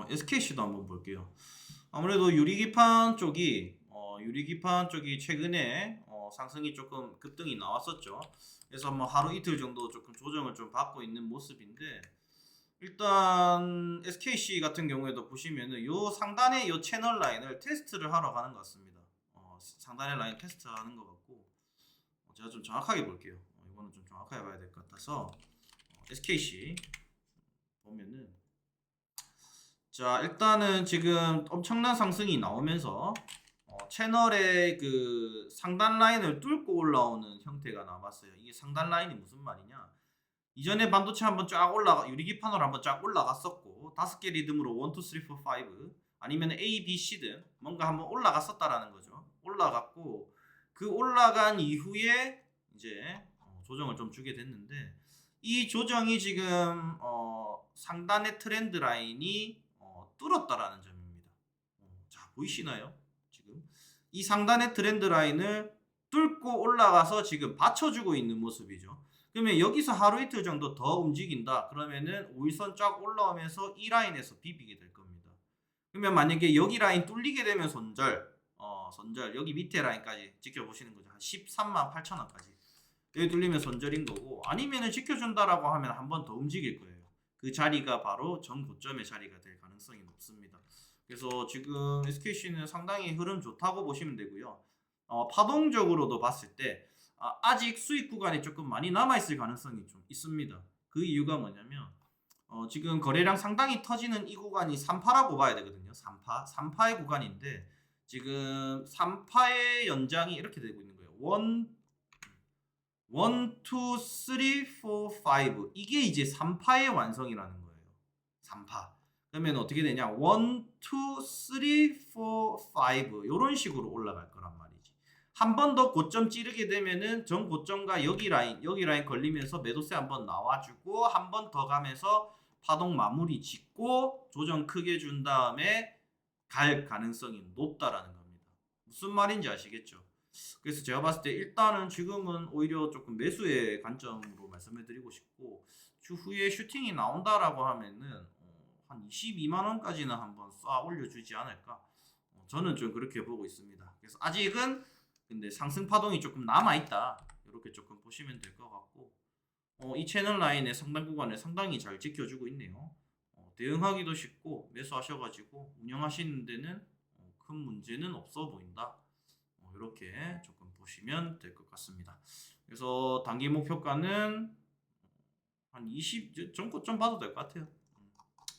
어, SKC도 한번 볼게요. 아무래도 유리기판 쪽이 어, 유리기판 쪽이 최근에 어, 상승이 조금 급등이 나왔었죠. 그래서 뭐 하루 이틀 정도 조금 조정을 좀 받고 있는 모습인데 일단 SKC 같은 경우에도 보시면은 요 상단의 요 채널 라인을 테스트를 하러 가는 것 같습니다. 어, 상단의 라인 테스트하는 것 같고 어, 제가 좀 정확하게 볼게요. 어, 이거는 좀 정확하게 봐야 될 것 같아서 어, SKC 보면은 자 일단은 지금 엄청난 상승이 나오면서 어, 채널의 그 상단 라인을 뚫고 올라오는 형태가 남았어요. 이게 상단 라인이 무슨 말이냐? 이전에 반도체 한번 쫙 올라가 유리기판으로 한번 쫙 올라갔었고 다섯 개 리듬으로 1, 2, 3, 4, 5 아니면 A, B, C든 뭔가 한번 올라갔었다라는 거죠. 올라갔고 그 올라간 이후에 이제 어, 조정을 좀 주게 됐는데 이 조정이 지금 어, 상단의 트렌드 라인이 어, 뚫었다라는 점입니다. 어, 자 보이시나요? 지금 이 상단의 트렌드 라인을 뚫고 올라가서 지금 받쳐주고 있는 모습이죠. 그러면 여기서 하루 이틀 정도 더 움직인다. 그러면은 5일선 쫙 올라오면서 이 라인에서 비비게 될 겁니다. 그러면 만약에 여기 라인 뚫리게 되면 손절, 어, 손절 여기 밑에 라인까지 지켜보시는 거죠. 한 13만 8천 원까지. 여기 뚫리면 손절인 거고 아니면은 지켜준다라고 하면 한 번 더 움직일 거예요. 그 자리가 바로 전 고점의 자리가 될 가능성이 높습니다. 그래서 지금 SKC는 상당히 흐름 좋다고 보시면 되고요. 어, 파동적으로도 봤을 때 아, 직 수익 구간이 조금 많이 남아 있을 가능성이 좀 있습니다. 그 이유가 뭐냐면 어, 지금 거래량 상당히 터지는 이 구간이 3파라고 봐야 되거든요. 3파, 3파의 구간인데 지금 3파의 연장이 이렇게 되고 있는 거예요. 1 1 2 3 4 5 이게 이제 3파의 완성이라는 거예요. 3파. 그러면 어떻게 되냐? 1 2 3 4 5 이런 식으로 올라갈 거란 말이지. 한 번 더 고점 찌르게 되면은 전 고점과 여기 라인, 여기 라인 걸리면서 매도세 한 번 나와주고 한 번 더 가면서 파동 마무리 짓고 조정 크게 준 다음에 갈 가능성이 높다라는 겁니다. 무슨 말인지 아시겠죠? 그래서 제가 봤을 때 일단은 지금은 오히려 조금 매수의 관점으로 말씀해 드리고 싶고 추후에 슈팅이 나온다라고 하면은 어, 한 22만 원까지는 한번 쏴 올려주지 않을까 어, 저는 좀 그렇게 보고 있습니다. 그래서 아직은 근데 상승 파동이 조금 남아 있다 이렇게 조금 보시면 될 것 같고 어, 이 채널 라인의 상단 구간을 상당히 잘 지켜주고 있네요. 어, 대응하기도 쉽고 매수하셔가지고 운영하시는 데는 어, 큰 문제는 없어 보인다. 어, 이렇게 조금 보시면 될 것 같습니다. 그래서 단기 목표가는 한 20, 전고점 봐도 될 것 같아요. 음,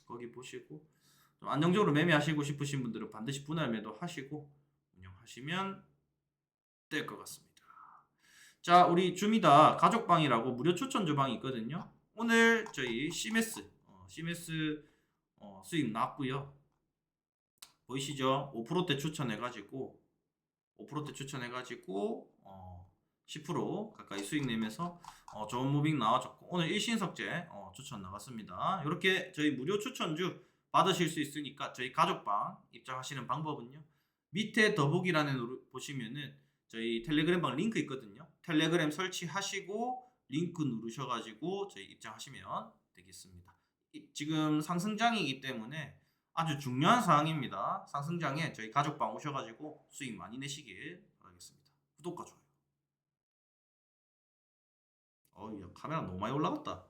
거기 보시고 좀 안정적으로 매매하시고 싶으신 분들은 반드시 분할 매도 하시고 운영하시면 될 것 같습니다. 자, 우리 줌이다 가족방이라고 무료 추천 주방이 있거든요. 오늘 저희 CMS, 어, CMS 어, 수익 났고요. 보이시죠? 5%대 추천해가지고 5%대 추천해가지고 어, 10% 가까이 수익 내면서 어, 좋은 무빙 나와줬고 오늘 일신석재 어, 추천 나갔습니다. 이렇게 저희 무료 추천주 받으실 수 있으니까 저희 가족방 입장하시는 방법은요. 밑에 더보기란에 보시면은 저희 텔레그램방 링크 있거든요. 텔레그램 설치하시고 링크 누르셔가지고 저희 입장하시면 되겠습니다. 이- 지금 상승장이기 때문에 아주 중요한 사항입니다. 상승장에 저희 가족방 오셔가지고 수익 많이 내시길 바라겠습니다. 구독과 좋아요. 야, 카메라 너무 많이 올라갔다.